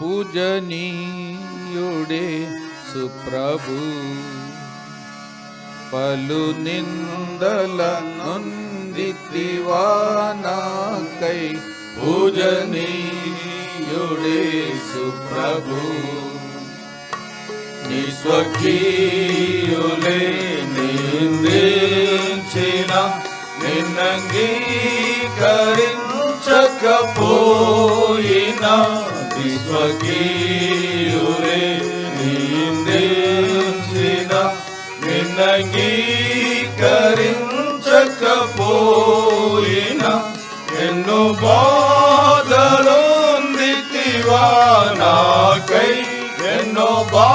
పూజనీయుడే సుప్రభు పలు నిందల నొందితివా నాకై పూజనీయుడే సుప్రభు నిస్వకీయులే నిందించిన నిన్నంగీకరించకపోయిన నిస్వకీయులే నిందించిన నిన్నంగీకరించకపోయిన ఎన్నో బాధలొందితివా నాకై ఎన్నో బాధలొందితివా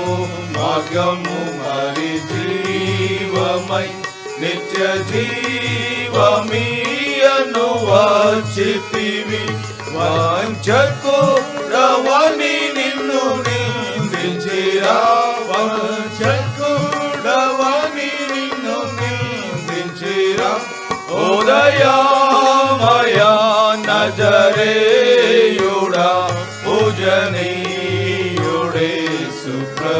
మార్గము మరి జీవమై నిత్య జీవమీయను వాచితివి. వాంచకుడవని నిన్ను నిందించిరా వాంచకుడవని నిన్ను నిందించిరా ఉదయమయా నజరే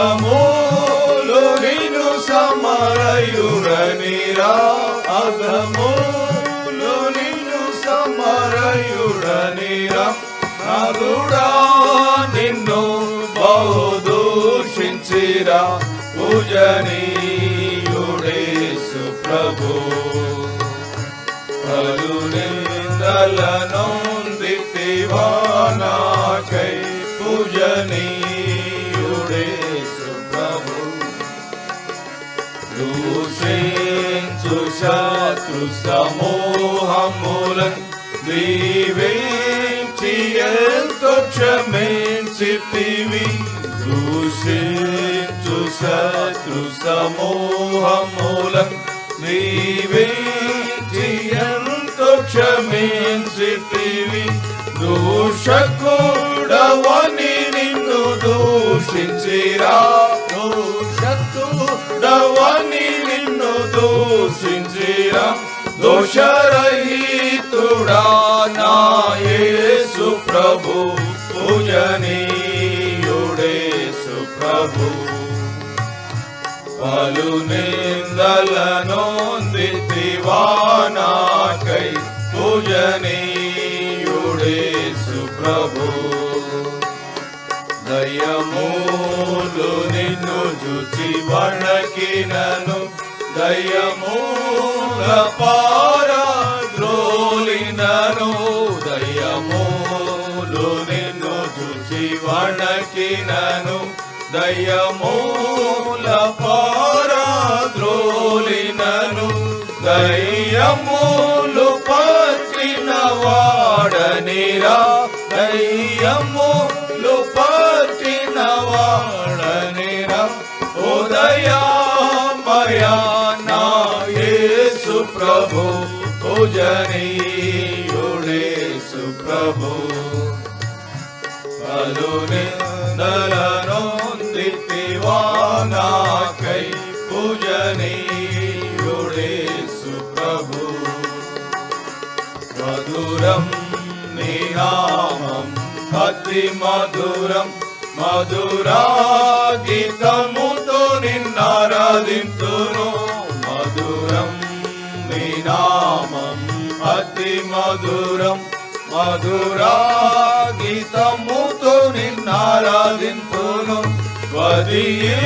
అదమూలు నిన్ను సమరయుడనిరా. అదమూలు నిన్ను సమరయుడనిరా. నాదుడా నిన్ను బహుదూషించిరా. పూజనీయుడే సుప్రభు. పలు నిందలను శత్రు సమూహములన్ దీవించి క్షమించితివి దూషించు శత్రు సమూహములన్ దీవించి ఎంతో క్షమించితివి దూషకుడవని దూషించిరా దోషరహితుడా నా యేసు ప్రభు పూజనీయుడే సుప్రభు పలు నిందలను దివానాకై పూజనీయుడే సుప్రభు దయమూలు నిన్ను జుచి వణకినను దయమూల పారద్రోలినను దయమూలు నిన్ను జుచి వణకినను దయమూల పారద్రోలినను దయ్యములు పట్టిన వాడనిరా దయ్యములు పట్టిన వాడనిరా ఓ ప్రభు పూజనీయుడే సుప్రభు. పలు నిందలనొందితివానాకై పూజనీయుడే సుప్రభు. మధురం నీనామం అతి మధురం మధురా గీతముతో నిన్నారాధింతును நாமம் அதி மதுரம் மதுராகிதமுத்து நின்னாராதின் பூனும் வதியே